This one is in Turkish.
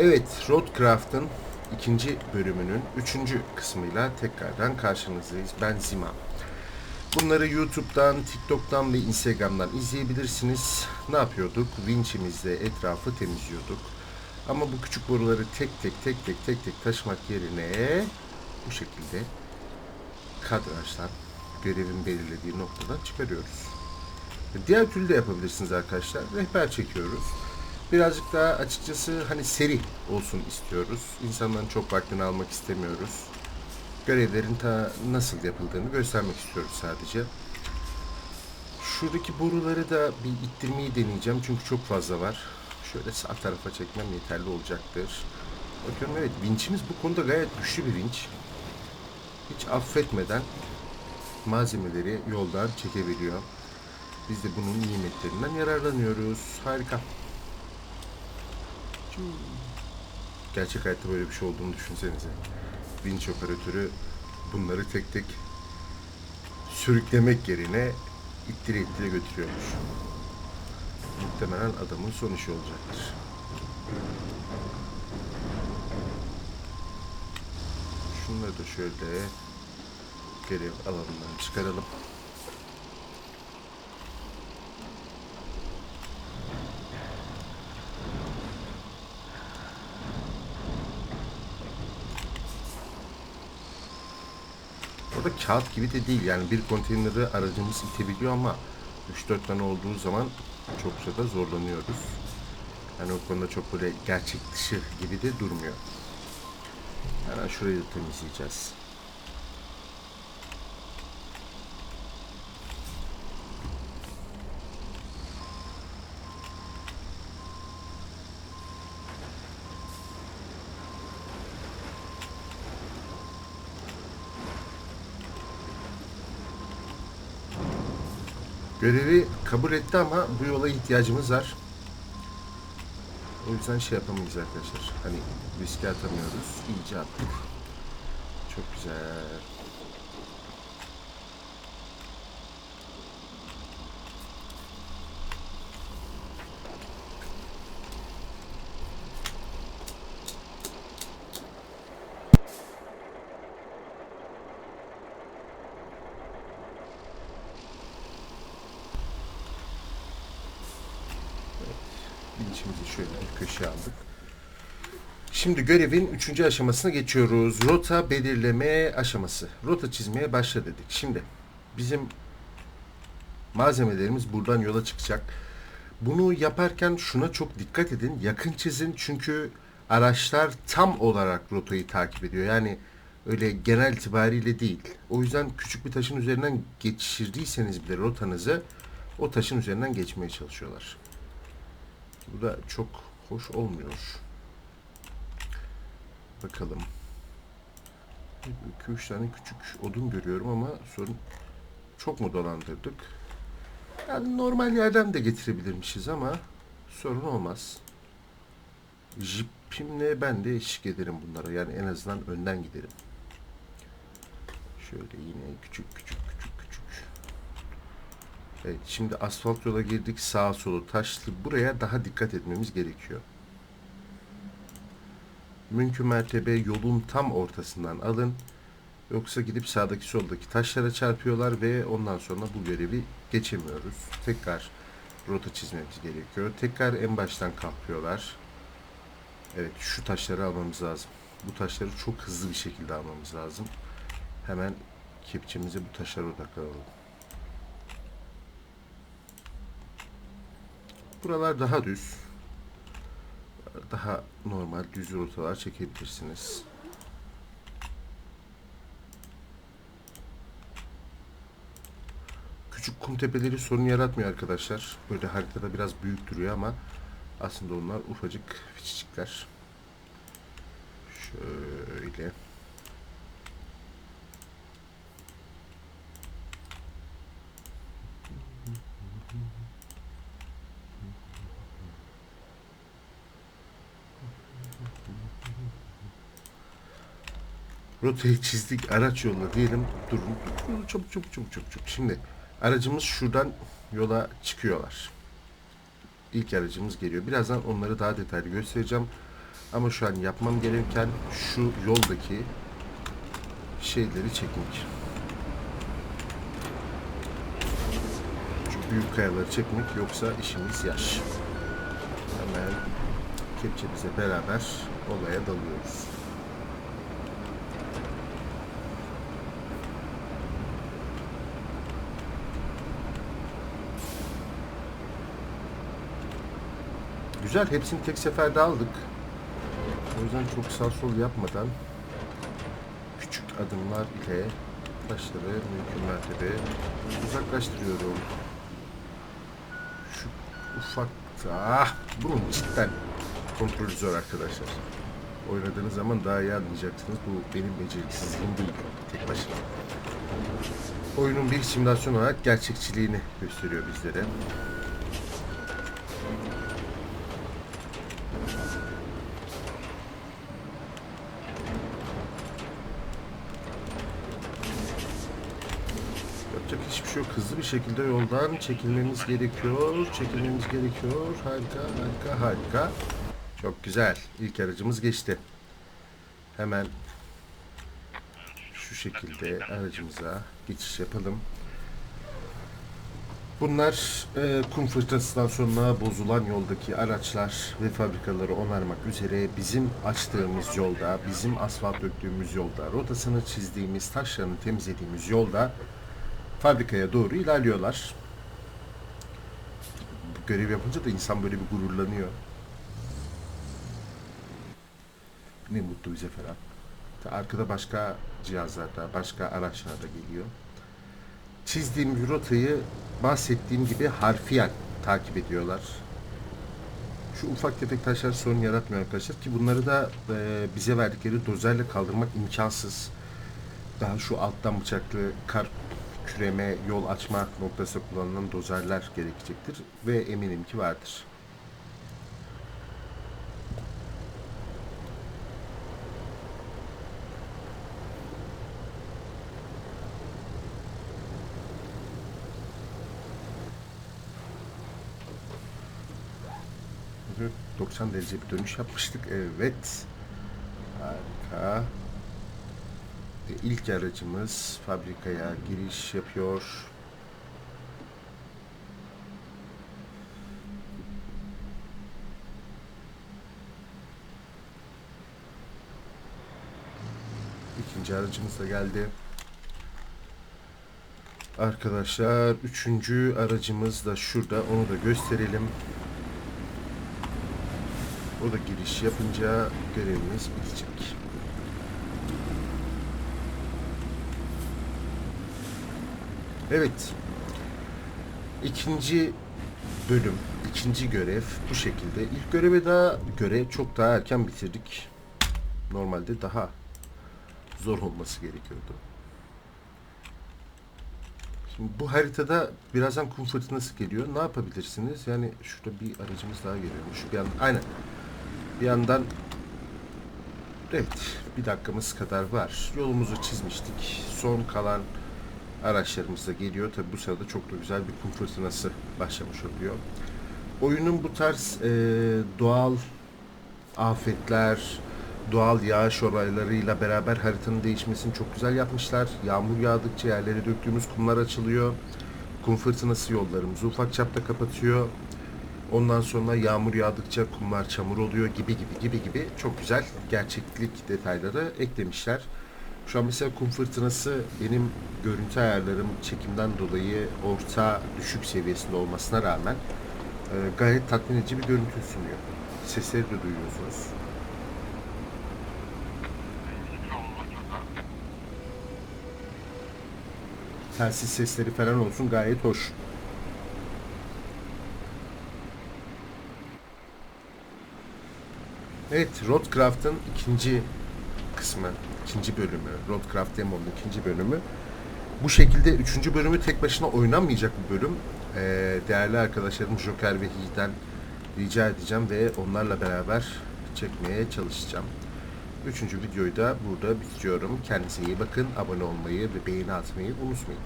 Evet, Roadcraft'ın ikinci bölümünün üçüncü kısmıyla tekrardan karşınızdayız. Ben Zima. Bunları YouTube'dan, TikTok'tan ve Instagram'dan izleyebilirsiniz. Ne yapıyorduk? Winch'imizle etrafı temizliyorduk. Ama bu küçük boruları tek tek tek tek tek tek taşımak yerine bu şekilde kadrajdan görevin belirlediği noktadan çıkarıyoruz. Diğer türlü de yapabilirsiniz arkadaşlar. Rehber çekiyoruz. Birazcık daha açıkçası hani seri olsun istiyoruz. İnsanların çok vaktini almak istemiyoruz. Görevlerin ta nasıl yapıldığını göstermek istiyoruz sadece. Şuradaki boruları da bir ittirmeyi deneyeceğim çünkü çok fazla var. Şöyle sağ tarafa çekmem yeterli olacaktır. Bakıyorum evet vinçimiz bu konuda gayet güçlü bir vinç. Hiç affetmeden malzemeleri yoldan çekebiliyor. Biz de bunun nimetlerinden yararlanıyoruz. Harika. Gerçek hayatta böyle bir şey olduğunu düşünsenize. Vinç operatörü bunları tek tek sürüklemek yerine ittire ittire götürüyormuş. Muhtemelen adamın son işi olacaktır. Şunları da şöyle görev alanından çıkaralım. O da kağıt gibi de değil yani bir konteyneri aracımız itebiliyor ama 3-4 tane olduğu zaman çokça da zorlanıyoruz. Yani o konuda çok böyle gerçek dışı gibi de durmuyor. Hemen şurayı da temizleyeceğiz. Görevi kabul etti ama bu yola ihtiyacımız var. O yüzden şey yapamayız arkadaşlar. Hani riske atamıyoruz. İyice attık. Çok güzel. Köşeye aldık. Şimdi görevin üçüncü aşamasına geçiyoruz. Rota belirleme aşaması. Rota çizmeye başla dedik. Şimdi bizim malzemelerimiz buradan yola çıkacak. Bunu yaparken şuna çok dikkat edin. Yakın çizin çünkü araçlar tam olarak rotayı takip ediyor. Yani öyle genel itibariyle değil. O yüzden küçük bir taşın üzerinden geçirdiyseniz bile rotanızı o taşın üzerinden geçmeye çalışıyorlar. Bu da çok hoş olmuyor. Bakalım. 2-3 tane küçük odun görüyorum ama sorun çok mu dolandırdık? Yani normal yerden de getirebilirmişiz ama sorun olmaz. Jipimle ben de eşlik ederim bunlara. Yani en azından önden giderim. Şöyle yine küçük küçük. Evet şimdi asfalt yola girdik. Sağa solu taşlı. Buraya daha dikkat etmemiz gerekiyor. Mümkün mertebe yolun tam ortasından alın. Yoksa gidip sağdaki soldaki taşlara çarpıyorlar ve ondan sonra bu görevi geçemiyoruz. Tekrar rota çizmemiz gerekiyor. Tekrar en baştan kaplıyorlar. Evet şu taşları almamız lazım. Bu taşları çok hızlı bir şekilde almamız lazım. Hemen kepçemizi bu taşlara odaklanalım. Buralar daha düz. Daha normal düz rotalar çekebilirsiniz. Küçük kum tepeleri sorun yaratmıyor arkadaşlar. Böyle haritada biraz büyük duruyor ama aslında onlar ufacık fiçicikler. Şöyle. Rotayı çizdik araç yoluna diyelim. Durun. Durun. Çabuk çabuk çabuk çabuk çabuk. Şimdi aracımız şuradan yola çıkıyorlar. İlk aracımız geliyor. Birazdan onları daha detaylı göstereceğim. Ama şu an yapmam gereken şu yoldaki şeyleri çekmek. Şu büyük kayaları çekmek yoksa işimiz yaş. Hemen kepçemize beraber olaya dalıyoruz. Güzel, hepsini tek seferde aldık. O yüzden çok sağ sol yapmadan küçük adımlar ile taşları mümkün mertebe uzaklaştırıyorum. Şu ufak... Ah! Bunun cidden kontrolü zor arkadaşlar. Oynadığınız zaman daha iyi anlayacaksınız. Bu benim beceriksizliğim değil. Tek başına. Oyunun bir simülasyon olarak gerçekçiliğini gösteriyor bizlere. Şekilde yoldan çekilmemiz gerekiyor. Çekilmemiz gerekiyor. Harika, harika, harika. Çok güzel. İlk aracımız geçti. Hemen şu şekilde aracımıza geçiş yapalım. Bunlar e, kum fırtınasından sonra bozulan yoldaki araçlar ve fabrikaları onarmak üzere bizim açtığımız yolda, bizim asfalt döktüğümüz yolda, rotasını çizdiğimiz, taşlarını temizlediğimiz yolda fabrikaya doğru ilerliyorlar. Bu görev yapınca da insan böyle bir gururlanıyor. Ne mutlu bize. Ta Arkada başka cihazlarda, başka araçlar da geliyor. Çizdiğim rotayı bahsettiğim gibi harfiyen takip ediyorlar. Şu ufak tefek taşlar sorun yaratmıyor arkadaşlar ki bunları da e, bize verdikleri dozerle kaldırmak imkansız. Daha şu alttan bıçaklı kar küreme, yol açma noktası kullanılan dozerler gerekecektir ve eminim ki vardır. Evet, 90 derece bir dönüş yapmıştık. Evet. Harika. İlk aracımız fabrikaya giriş yapıyor. İkinci aracımız da geldi. Arkadaşlar üçüncü aracımız da şurada. Onu da gösterelim. O da giriş yapınca görevimiz bitecek. Evet. İkinci bölüm, ikinci görev bu şekilde. İlk göreve daha göre çok daha erken bitirdik. Normalde daha zor olması gerekiyordu. Şimdi bu haritada birazdan kum fırtınası geliyor. Ne yapabilirsiniz? Yani şurada bir aracımız daha geliyormuş. Bir yandan, aynen. Bir yandan Evet, bir dakikamız kadar var. Yolumuzu çizmiştik. Son kalan araçlarımız da geliyor. Tabi bu sırada çok da güzel bir kum fırtınası başlamış oluyor. Oyunun bu tarz e, doğal afetler, doğal yağış olaylarıyla beraber haritanın değişmesini çok güzel yapmışlar. Yağmur yağdıkça yerlere döktüğümüz kumlar açılıyor. Kum fırtınası yollarımızı ufak çapta kapatıyor. Ondan sonra yağmur yağdıkça kumlar çamur oluyor gibi gibi gibi gibi çok güzel gerçeklik detayları eklemişler. Şu an mesela kum fırtınası benim görüntü ayarlarım çekimden dolayı orta düşük seviyesinde olmasına rağmen e, gayet tatmin edici bir görüntü sunuyor. Sesleri de duyuyorsunuz. Telsiz sesleri falan olsun gayet hoş. Evet, Roadcraft'ın ikinci kısmı, ikinci bölümü, Roadcraft Demo'nun ikinci bölümü. Bu şekilde üçüncü bölümü tek başına oynanmayacak bir bölüm. Ee, değerli arkadaşlarım Joker ve Hi'den rica edeceğim ve onlarla beraber çekmeye çalışacağım. Üçüncü videoyu da burada bitiriyorum. Kendinize iyi bakın. Abone olmayı ve beğeni atmayı unutmayın.